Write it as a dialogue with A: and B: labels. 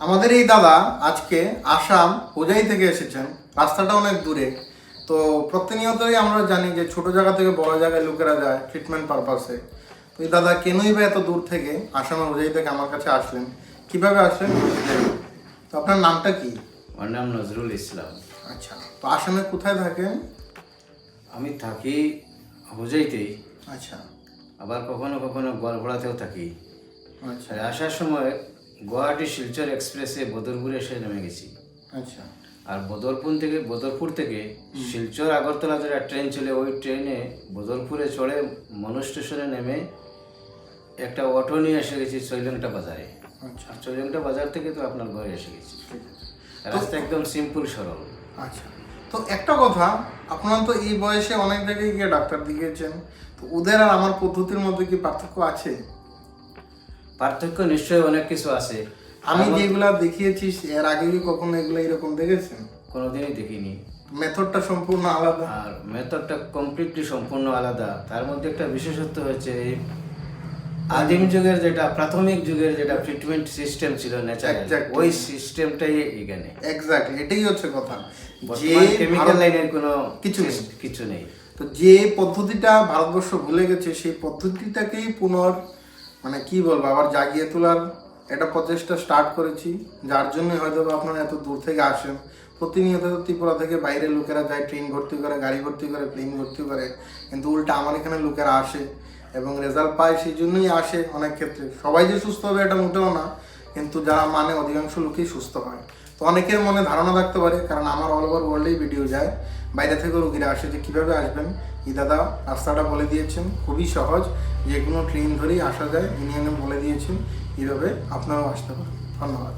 A: আমাদের এই দাদা আজকে আসাম হোজাই থেকে এসেছেন। রাস্তাটা অনেক দূরে। তো প্রতিনিয়তই আমরা জানি যে ছোট জায়গা থেকে বড় জায়গায় লোকেরা যায় ট্রিটমেন্ট পারপাসে তো এই দাদা কেনই বা এত দূর থেকে আসামের হোজাই থেকে আমার কাছে আসলেন? কীভাবে আসলেন? তো আপনার নামটা কি?
B: আমার নাম নজরুল ইসলাম।
A: আচ্ছা তো আসামে কোথায় থাকেন?
B: আমি থাকি হোজাইতেই।
A: আচ্ছা।
B: আবার কখনো কখনো গোয়ালপাড়াতেও থাকি।
A: আচ্ছা।
B: আসার সময় গুয়াহাটি শিলচর এক্সপ্রেসে বদরপুরে এসে নেমে গেছি।
A: আচ্ছা।
B: আর বদরপুর থেকে বদরপুর থেকে শিলচর আগরতলা যেটা ট্রেন চলে ওই ট্রেনে বদরপুরে চড়ে মনো স্টেশনে নেমে একটা অটো নিয়ে এসে গেছি চৈলংটা বাজারে।
A: আচ্ছা।
B: চৈলংটা বাজার থেকে তো আপনার ঘরে এসে গেছি। রাস্তা একদম সিম্পল সরল।
A: আচ্ছা। তো একটা কথা আপনারা তো এই বয়সে অনেক জায়গায় গিয়ে ডাক্তার দেখিয়েছেন তো ওদের আর আমার পদ্ধতির মধ্যে কি পার্থক্য আছে?
B: পার্থক্য নিশ্চয়ই অনেক কিছু আছে।
A: আমি যেগুলা দেখিয়েছি এর আগে কি কখনো এগুলো এরকম দেখেছেন?
B: কোনোদিনই দেখিনি।
A: মেথডটা সম্পূর্ণ আলাদা?
B: আর মেথডটা কমপ্লিটলি সম্পূর্ণ আলাদা। তার মধ্যে একটা বিশেষত্ব হচ্ছে এই আদিম যুগের যেটা প্রাথমিক যুগের যেটা ট্রিটমেন্ট সিস্টেম ছিল ন্যাচারাল ওই সিস্টেমটাই এখানে।
A: এক্স্যাক্টলি এটাই হচ্ছে কথা। যে
B: কেমিক্যাল লাইনের কোনো
A: কিছু নেই।
B: কিছু নেই।
A: তো যে পদ্ধতিটা ভারতবর্ষ ভুলে গেছে সেই পদ্ধতিটাকেই পুনর মানে কি বলব, আবার জাগিয়ে তোলার একটা প্রচেষ্টা স্টার্ট করেছি, যার জন্য হয়তো আপনারা এত দূর থেকে আসেন। প্রতিনিয়ত ত্রিপুরা থেকে বাইরে লোকেরা যায় ট্রেন ভর্তি করে, গাড়ি ভর্তি করে প্লেন ভর্তি করে, কিন্তু উল্টা আমার এখানে লোকেরা আসে এবং রেজাল্ট পায়, সেই জন্যই আসে অনেক ক্ষেত্রে। সবাই যে সুস্থ হবে এটা মোটেও না কিন্তু যারা মানে অধিকাংশ লোকই সুস্থ হয়। তো অনেকের মনে ধারণা থাকতে পারে, কারণ আমার অল ওভার ওয়ার্ল্ডেই ভিডিও যায়। বাইরে থেকে রুগীরা আসে যে কীভাবে আসবেন? দাদা রাস্তাটা বলে দিয়েছেন, খুবই সহজ। যে কোনো ট্রেন ধরেই আসা যায়, ইনি বলে দিয়েছেন, এইভাবে আপনারাও আসতে পারেন। ধন্যবাদ।